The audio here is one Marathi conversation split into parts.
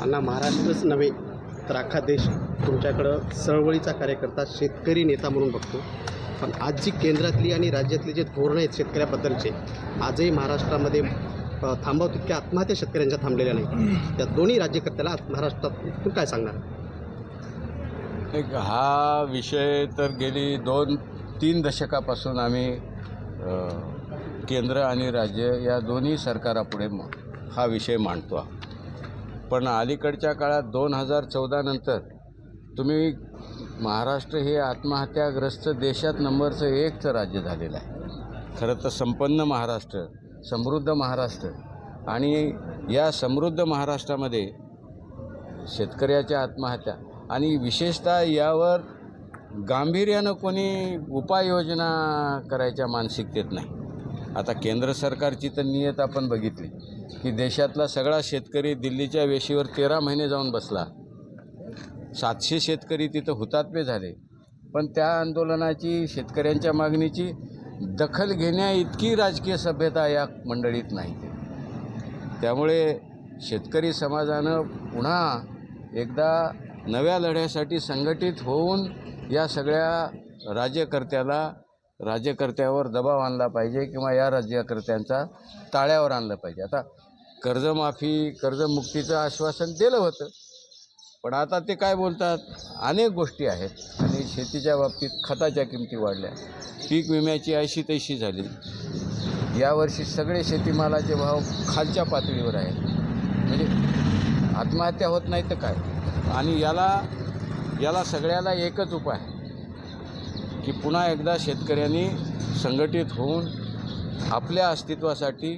अण्णा महाराष्ट्रच नव्हे तर अख्खा देश तुमच्याकडं चळवळीचा कार्यकर्ता शेतकरी नेता म्हणून बघतो. पण आज जी केंद्रातली आणि राज्यातली जे धोरणं आहेत शेतकऱ्याबद्दलचे आजही महाराष्ट्रामध्ये अ, थांबव तितक्या आत्महत्या शेतकऱ्यांच्या थांबलेल्या नाही त्या दोन्ही राज्यकर्त्याला महाराष्ट्रात तू काय सांगणार? एक हा विषय तर गेली दोन तीन दशकापासून आम्ही केंद्र आणि राज्य या दोन्ही सरकारापुढे हा विषय मांडतो आहोत. पण अलीकडच्या काळात दोन हजार चौदानंतर तुम्ही महाराष्ट्र हे आत्महत्याग्रस्त देशात नंबरचं एकचं राज्य झालेलं आहे. खरं तर संपन्न महाराष्ट्र समृद्ध महाराष्ट्र आणि या समृद्ध महाराष्ट्रामध्ये शेतकऱ्याच्या आत्महत्या आणि विशेषतः यावर गांभीर्यानं कोणी उपाययोजना करायच्या मानसिकतेत नाही. आता केंद्र सरकारची तर नियत आपण बघितली की देशातला सगळा शेतकरी दिल्लीच्या वेशीवर तेरा महिने जाऊन बसला. सातशे शेतकरी तिथं हुतात्मे झाले. पण त्या आंदोलनाची शेतकऱ्यांच्या मागणीची दखल घेण्या इतकी राजकीय सभ्यता या मंडळीत नाही त्यामुळे शेतकरी समाजानं पुन्हा एकदा नव्या लढ्यासाठी संघटित होऊन या सगळ्या राज्यकर्त्याला राज्यकर्त्यावर दबाव आणला पाहिजे किंवा या राज्यकर्त्यांचा ताळ्यावर आणलं पाहिजे. आता कर्जमाफी कर्जमुक्तीचं आश्वासन दिलं होतं पण आता ते काय बोलतात? अनेक गोष्टी आहेत आणि शेतीच्या बाबतीत खताच्या किमती वाढल्या. पीक विम्याची ऐशी तैशी झाली. यावर्षी सगळे शेतीमालाचे भाव खालच्या पातळीवर आहेत. म्हणजे आत्महत्या होत नाही तर काय? आणि याला याला सगळ्याला एकच उपाय आहे. की पुन्हा एकदा शेतकऱ्यांनी संघटित होऊन आपल्या अस्तित्वासाठी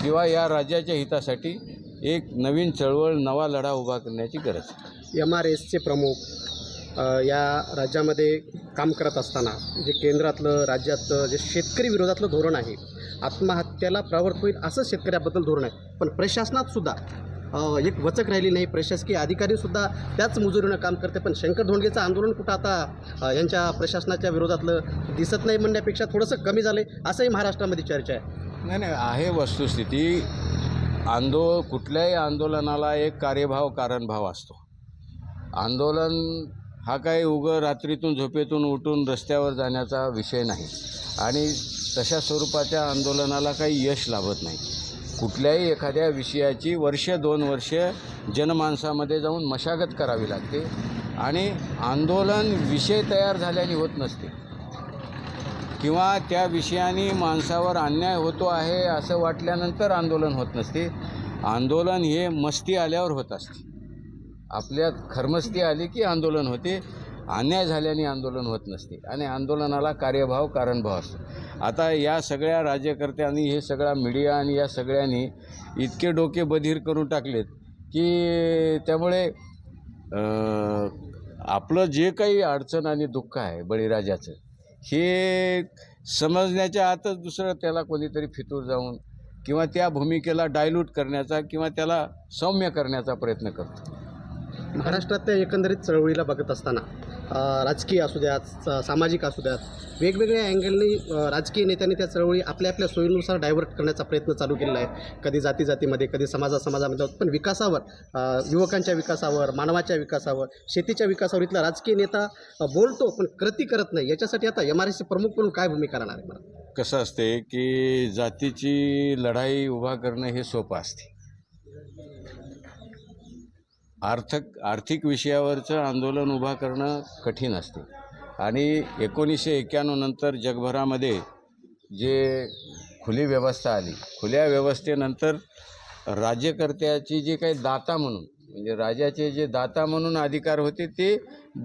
किंवा या राज्याच्या हितासाठी एक नवीन चळवळ नवा लढा उभा करण्याची गरज आहे. एम आर एसचे प्रमुख या राज्यामध्ये काम करत असताना जे केंद्रातलं राज्यातलं जे शेतकरी विरोधातलं धोरण आहे आत्महत्याला प्रवृत्त होईल असं शेतकऱ्याबद्दल धोरण आहे. पण प्रशासनात सुद्धा एक वचक राहिली नाही प्रशासकीय अधिकारीसुद्धा त्याच मुजुरीनं काम करते. पण शंकर धोंडगेचं आंदोलन कुठं आता यांच्या प्रशासनाच्या विरोधातलं दिसत नाही म्हणण्यापेक्षा थोडंसं कमी झालं आहे असंही महाराष्ट्रामध्ये चर्चा आहे. नाही नाही आहे वस्तुस्थिती. आंदो कुठल्याही आंदोलनाला एक कार्यभाव कारणभाव असतो. आंदोलन हा काही उगं रात्रीतून झोपेतून उठून रस्त्यावर जाण्याचा विषय नाही. आणि तशा स्वरूपाच्या आंदोलनाला काही यश लाभत नाही. कुठल्याही एखाद्या विषयाची वर्ष दोन वर्ष जनमानसामध्ये जाऊन मशागत करावी लागते आणि आंदोलन विषय तयार झाल्याने होत नसते. किंवा त्या विषयाने माणसावर अन्याय होतो आहे असं वाटल्यानंतर आंदोलन होत नसते. आंदोलन हे मस्ती आल्यावर होत असते. आपल्यात खरमस्ती आली की आंदोलन होते. अन्याय झाल्याने आंदोलन होत नसते. आणि आंदोलनाला कार्यभाव कारणभाव असतो. आता या सगळ्या राज्यकर्त्यांनी हे सगळा मीडिया आणि या सगळ्यांनी इतके डोके बधीर करून टाकलेत की त्यामुळे आपलं जे काही अडचण आणि दुःख आहे बळीराजाचं हे समजण्याच्या आतच दुसरं त्याला कोणीतरी फितूर जाऊन किंवा त्या भूमिकेला डायल्यूट करण्याचा किंवा त्याला सौम्य करण्याचा प्रयत्न करतो. महाराष्ट्रातल्या एकंदरीत चळवळीला बघत असताना राजकीय असू द्यात स- सामाजिक असू द्यात वेगवेगळ्या अँगलनी राजकीय नेत्यांनी त्या चळवळी आपल्या आपल्या सोयीनुसार डायव्हर्ट करण्याचा प्रयत्न चालू केलेला आहे. कधी जाती जातीमध्ये कधी समाजा समाजामध्ये पण विकासावर युवकांच्या विकासावर मानवाच्या विकासावर शेतीच्या विकासावर इथला राजकीय नेता बोलतो पण कृती करत नाही. याच्यासाठी आता एम आर एसचे प्रमुख म्हणून काय भूमिका राहणार आहे? मला कसं असते की जातीची लढाई उभा करणं हे सोपं असते. आर्थिक आर्थिक विषयावरचं आंदोलन उभा करणं कठीण असते. आणि एकोणीसशे एक्क्याण्णव नंतर जगभरामध्ये जे खुली व्यवस्था आली खुल्या व्यवस्थेनंतर राज्यकर्त्याची जे काही दाता म्हणून म्हणजे राजाचे जे दाता म्हणून अधिकार होते ते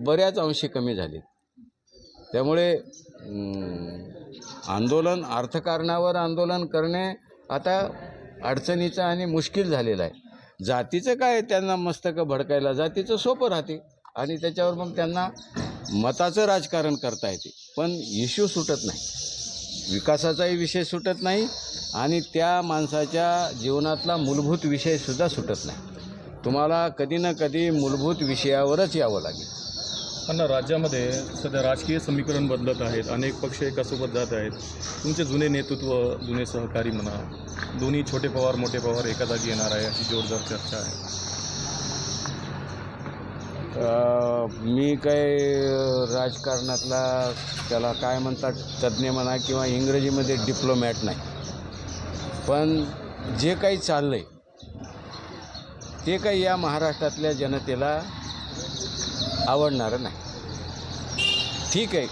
बऱ्याच अंशी कमी झाले त्यामुळे आंदोलन अर्थकारणावर आंदोलन करणे आता अडचणीचं आणि मुश्किल झालेलं आहे. जातीचं काय त्यांना मस्तकं भडकायला जातीचं सोपं राहते. आणि त्याच्यावर मग त्यांना मताचं राजकारण करता येते. पण इश्यू सुटत नाही. विकासाचाही विषय सुटत नाही आणि त्या माणसाच्या जीवनातला मूलभूत विषयसुद्धा सुटत नाही. तुम्हाला कधी ना कधी मूलभूत विषयावरच यावं लागेल. पण राज्यामध्ये सध्या राजकीय समीकरण बदलत आहेत. अनेक पक्ष एकासोबत जात आहेत. तुमचे जुने नेतृत्व जुने सहकारी म्हणा दोन्ही छोटे पवार मोठे पवार एका जागी येणार आहे अशी जोरदार चर्चा आहे. मी काय राजकारणातला त्याला काय म्हणतात तज्ज्ञ म्हणा किंवा इंग्रजीमध्ये डिप्लोमॅट नाही. पण जे काही चाललं आहे ते काही या महाराष्ट्रातल्या जनतेला आवडणारं नाही. ठीक आहे.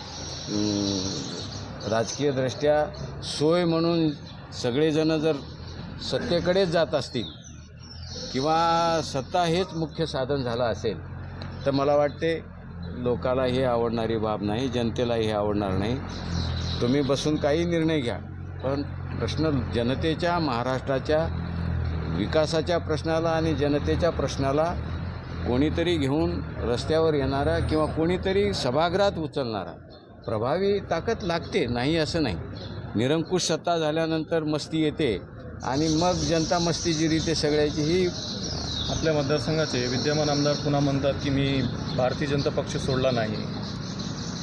राजकीयदृष्ट्या सोय म्हणून सगळेजणं जर सत्तेकडेच जात असतील किंवा सत्ता हेच मुख्य साधन झालं असेल तर मला वाटते लोकाला हे आवडणारी बाब नाही जनतेला हे आवडणार नाही. तुम्ही बसून काही निर्णय घ्या पण प्रश्न जनतेच्या महाराष्ट्राच्या विकासाच्या प्रश्नाला आणि जनतेच्या प्रश्नाला कोणीतरी घेऊन रस्त्यावर येणारा किंवा कोणीतरी सभागृहात उचलणारा. प्रभावी ताकद लागते नाही असं नाही. निरंकुश सत्ता झाल्यानंतर मस्ती येते आणि मग जनता मस्तीजिरी ते सगळ्याची ही आपल्या मतदारसंघाचे विद्यमान आमदार पुन्हा म्हणतात की मी भारतीय जनता पक्ष सोडला नाही.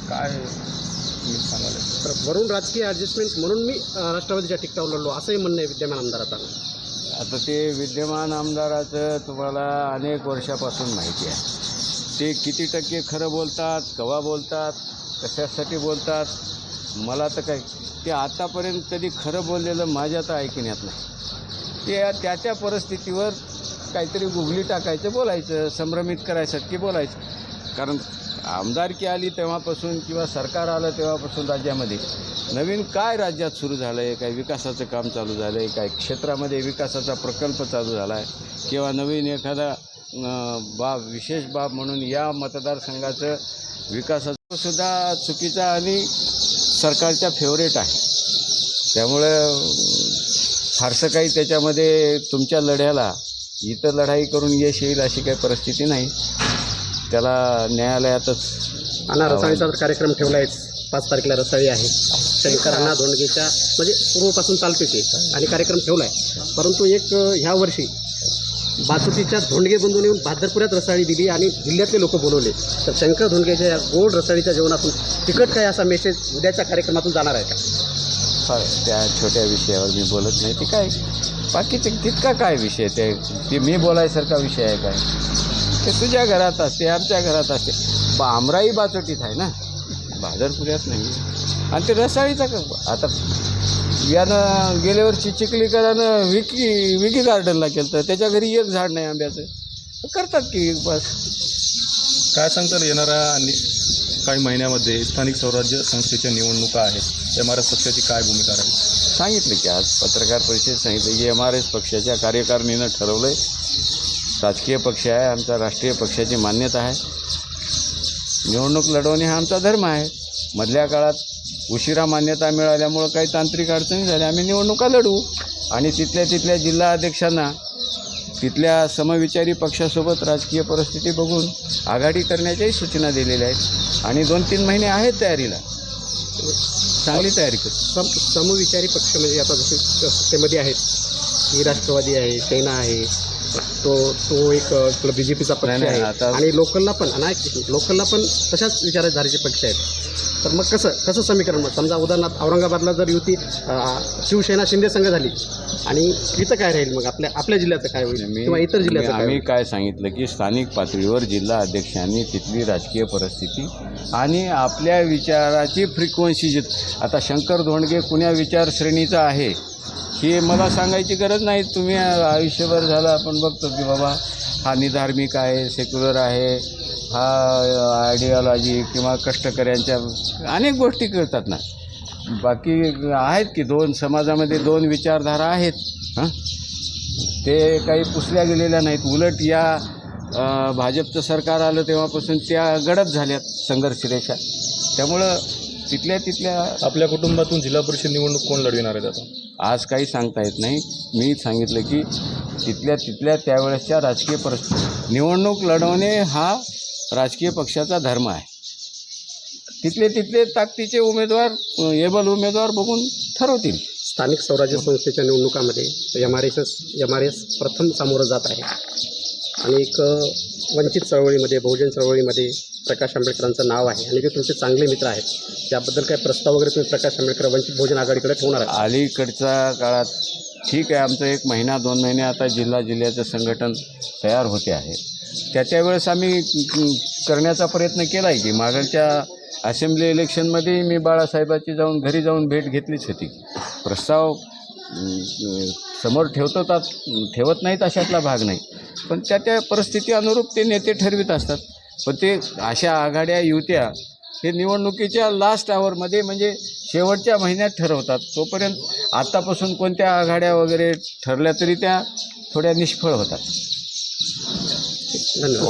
काय सांगाल. तर वरून राजकीय ॲडजस्टमेंट म्हणून मी राष्ट्रवादीच्या तिकटावर लढलो. असंही म्हणणं आहे विद्यमान आमदाराचा. आता ते विद्यमान आमदाराचं तुम्हाला अनेक वर्षापासून माहिती आहे. ते किती टक्के खरं बोलतात कवा बोलतात कशासाठी बोलतात मला तर काय ते आतापर्यंत कधी खरं बोललेलं माझ्या तर ऐकण्यात नाही. ते त्या त्या परिस्थितीवर काहीतरी गुगली टाकायचं बोलायचं संभ्रमित करायसाठी बोलायचं. कारण आमदारकी आली तेव्हापासून किंवा सरकार आलं तेव्हापासून राज्यामध्ये नवीन काय राज्यात सुरू झालं आहे काय विकासाचं काम चालू झालं आहे काय क्षेत्रामध्ये विकासाचा प्रकल्प चालू झाला आहे किंवा नवीन एखादा बाब विशेष बाब म्हणून या मतदारसंघाचं विकासाचंसुद्धा चुकीचा आणि सरकारच्या फेवरेट आहे. त्यामुळं फारसं काही त्याच्यामध्ये तुमच्या लढ्याला इथं लढाई करून यश येईल अशी काही परिस्थिती नाही. त्याला न्यायालयातच आणि रसाळीचा कार्यक्रम ठेवला आहे पाच तारखेला रसाळी आहे. शंकरांना धोंडगेच्या म्हणजे पूर्वपासून चालते ते आणि कार्यक्रम ठेवला आहे परंतु एक ह्या वर्षी बासुटीच्या धोंडगे बंधून येऊन भादरपुऱ्यात रसाळी दिली आणि जिल्ह्यातले लोक बोलवले. तर शंकर धोंडगेच्या या गोड रसाळीच्या जेवणातून तिकट काय असा मेसेज उद्याच्या कार्यक्रमातून जाणार आहे का? त्या छोट्या विषयावर मी बोलत नाही. ते काय बाकीचे तितका काय विषय ते मी बोलायसारखा विषय आहे काय? ते तुझ्या घरात असते आमच्या घरात असते. बा आमराई बाचोटीत आहे ना? बाजारपुऱ्यात नाही. आणि ते रसाळीचा का? आता यानं गेल्या वर्षी चिखलीकरानं विकी विकी गार्डनला केलं तर त्याच्या घरी एक झाड नाही आंब्याचं. करतात की बस. काय सांगताल येणाऱ्या नि- काही महिन्यामध्ये स्थानिक स्वराज्य संस्थेच्या निवडणुका आहेत. एम आर एस पक्षाची काय भूमिका राहील? सांगितलं की आज पत्रकार परिषदेत सांगितलं की एम आर एस पक्षाच्या कार्यकारिणीनं ठरवलं आहे राजकीय पक्ष आहे आमचा राष्ट्रीय पक्षाची मान्यता आहे. निवडणूक लढवणे हा आमचा धर्म आहे. मधल्या काळात उशिरा मान्यता मिळाल्यामुळं काही तांत्रिक अडचणी झाल्या आम्ही निवडणुका लढवू आणि तिथल्या तिथल्या जिल्हा अध्यक्षांना तिथल्या समविचारी पक्षासोबत राजकीय परिस्थिती बघून आघाडी करण्याच्याही सूचना दिलेल्या आहेत. आणि दोन तीन महिने आहेत तयारीला. चांगली तयारी करू. सम समविचारी पक्ष म्हणजे आता जसे सत्तेमध्ये आहेत. ही राष्ट्रवादी आहे सेना आहे. तो तो एक बी जे पीचा पक्ष नाही, आहे. आता- आणि लोकलला पण नाही लोकलला पण तशाच विचारधारेचे पक्ष आहेत. तर मग कसं कसं समीकरण मग? समजा उदाहरणार्थ औरंगाबादला जर युती अं, शिवसेना शिंदे संघ झाली आणि इथं काय राहील मग? आपल्या आपल्या जिल्ह्याचं काय होईल? मी- किंवा इतर जिल्ह्याचं काय आम्ही होईल? काय सांगितलं की स्थानिक पातळीवर जिल्हा अध्यक्षांनी तिथली राजकीय परिस्थिती आणि आपल्या विचाराची फ्रिक्वेन्सी जी आता शंकर धोंडगे कुण्या विचारश्रेणीचा आहे? हे मला सांगायची गरज नाही. तुम्ही आयुष्यभर झालं आपण बघतो की बाबा हा निधार्मिक आहे सेक्युलर आहे हा आयडिओलॉजी किंवा कष्टकऱ्यांच्या अनेक गोष्टी कळतात ना. बाकी आहेत की दोन समाजामध्ये दोन विचारधारा आहेत हां? ते काही पुसल्या गेलेल्या नाहीत. उलट या भाजपचं सरकार आलं तेव्हापासून त्या गडद झाल्यात संघर्ष रेषा त्यामुळं तिथल्या तिथल्या आपल्या कुटुंबातून जिल्हा परिषद निवडणूक कोण लढविणार आहेत आता आज काही सांगता येत नाही. मी सांगितलं की तिथल्या तिथल्या त्यावेळेसच्या राजकीय परिस्थिती निवडणूक लढवणे हा राजकीय पक्षाचा धर्म आहे. तिथले तिथले ताकदीचे उमेदवार एबल उमेदवार बघून ठरवतील. स्थानिक स्वराज्य संस्थेच्या निवडणुकामध्ये M R S M R S प्रथम सामोरं जात आहे. आणि एक वंचित चळवळीमध्ये बहुजन चळवळीमध्ये प्रकाश आंबेडकरांचं नाव आहे. आणि ते तुमचे चांगले मित्र आहेत त्याबद्दल काय प्रस्ताव वगैरे तुम्ही प्रकाश आंबेडकर वंचित बहुजन आघाडीकडे ठेवणार अलीकडच्या काळात ठीक आहे आमचं एक महिना दोन महिने आता जिल्हा जिल्ह्याचं संघटन तयार होते आहे. त्या त्यावेळेस आम्ही करण्याचा प्रयत्न केला आहे की मागच्या असेंब्ली इलेक्शनमध्ये मी बाळासाहेबाची जाऊन घरी जाऊन भेट घेतलीच होती. प्रस्ताव समोर ठेवतो ठेवत नाहीत अशातला भाग नाही. पण त्या त्या परिस्थिती अनुरूप ते नेते ठरवित असतात. पण ते अशा आघाड्या युत्या हे निवडणुकीच्या लास्ट आवरमध्ये म्हणजे शेवटच्या महिन्यात ठरवतात. तोपर्यंत आत्तापासून कोणत्या आघाड्या वगैरे ठरल्या तरी त्या थोड्या निष्फळ होतात. धन्यवाद.